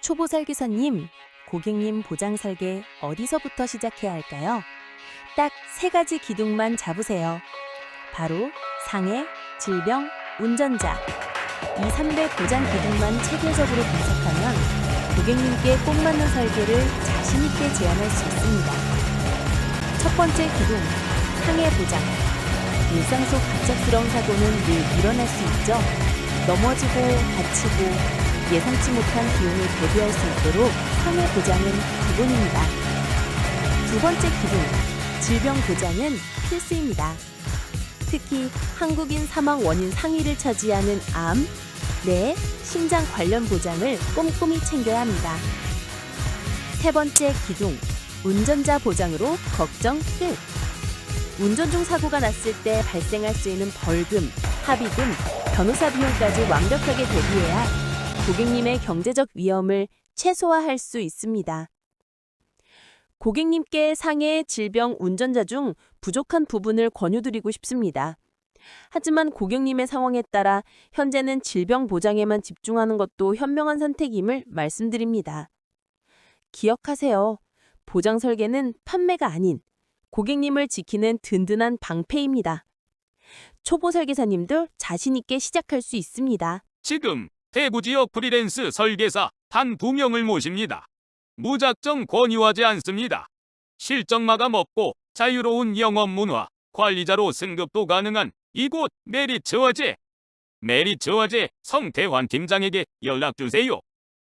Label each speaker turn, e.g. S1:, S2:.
S1: 초보 설계사님, 고객님 보장 설계 어디서부터 시작해야 할까요? 딱 세 가지 기둥만 잡으세요. 바로 상해, 질병, 운전자. 이 3대 보장 기둥만 체계적으로 분석하면 고객님께 꼭 맞는 설계를 자신있게 제안할 수 있습니다. 첫 번째 기둥, 상해 보장. 일상 속 갑작스러운 사고는 늘 일어날 수 있죠. 넘어지고 다치고 예상치 못한 비용을 대비할 수 있도록 상해 보장은 기본입니다. 두 번째 기둥, 질병 보장은 필수입니다. 특히 한국인 사망 원인 상위를 차지하는 암, 뇌, 심장 관련 보장을 꼼꼼히 챙겨야 합니다. 세 번째 기둥, 운전자 보장으로 걱정 끝. 운전 중 사고가 났을 때 발생할 수 있는 벌금, 합의금, 변호사 비용까지 완벽하게 대비해야 고객님의 경제적 위험을 최소화할 수 있습니다. 고객님께 상해, 질병, 운전자 중 부족한 부분을 권유드리고 싶습니다. 하지만 고객님의 상황에 따라 현재는 질병 보장에만 집중하는 것도 현명한 선택임을 말씀드립니다. 기억하세요. 보장 설계는 판매가 아닌 고객님을 지키는 든든한 방패입니다. 초보 설계사님들 자신 있게 시작할 수 있습니다.
S2: 지금 대구 지역 프리랜스 설계사 단두 명을 모십니다. 무작정 권유하지 않습니다. 실적 마감 없고 자유로운 영업 문화, 관리자로 승급도 가능한 이곳 메리츠어제. 메리츠어제 성태환 팀장에게 연락 주세요.